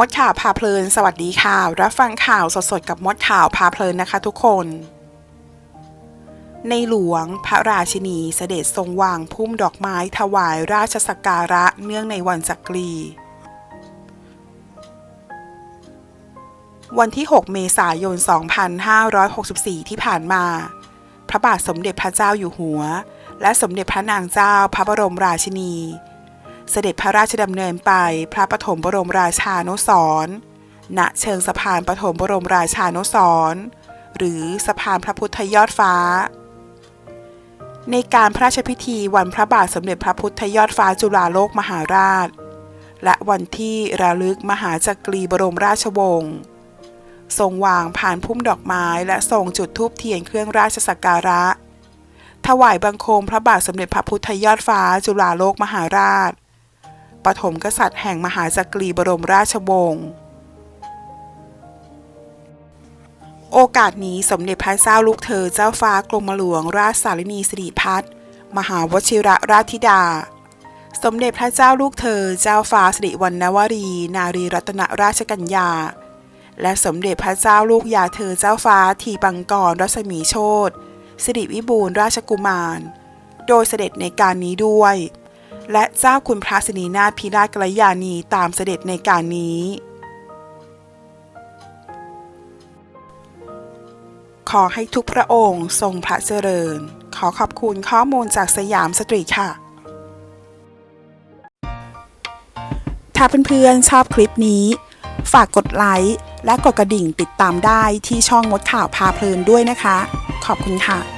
มดข่าวพาเพลิน สวัสดีค่ะ รับฟังข่าวสดๆกับมดข่าวพาเพลินนะคะทุกคน ในหลวงพระราชินีเสด็จทรงวางพุ่มดอกไม้ถวายราชสักการะเนื่องในวันจักรี วันที่ 6 เมษายน 2564 ที่ผ่านมา พระบาทสมเด็จพระเจ้าอยู่หัว และสมเด็จพระนางเจ้าพระบรมราชินี เสด็จพระราชดำเนินไปพระปฐมบรมราชานุสรณ์ณเชิงสะพานปฐมบรมราชานุสรณ์หรือสะพานพระพุทธยอดฟ้า ในการพระราชพิธีวันพระบาทสมเด็จพระพุทธยอดฟ้าจุฬาโลกมหาราช และวันที่ระลึกมหาจักรีบรมราชวงศ์ทรงวางผ่านพุ่มดอกไม้และทรงจุดธูปเทียนเครื่องราชสักการะ ถวายบังคมพระบาทสมเด็จพระพุทธยอดฟ้าจุฬาโลกมหาราช ปฐมกษัตริย์แห่งมหาจักรีบรมราชวงศ์โอกาสนี้สมเด็จพระเจ้าลูกเธอเจ้าฟ้ากรมหลวงราชสารินีสิริพัฒน์มหาวชิระราชธิดา สมเด็จพระเจ้าลูกเธอเจ้าฟ้าสิริวัณณวรี นารีรัตนราชกัญญา และสมเด็จพระเจ้าลูกยาเธอเจ้าฟ้าทีปังกรรัศมีโชตสิริวิบูลราชกุมาร โดยเสด็จในการนี้ด้วย และเจ้าคุณพระสนีนาถพิราชกัลยาณีตามเสด็จในการนี้ ขอให้ทุกพระองค์ทรงพระเจริญ ขอขอบคุณข้อมูลจากสยามสตรีค่ะ ถ้าเพื่อนๆชอบคลิปนี้ ฝากกดไลค์และกดกระดิ่งติดตามได้ที่ช่องมดข่าวพาเพลินด้วยนะคะ ขอบคุณค่ะ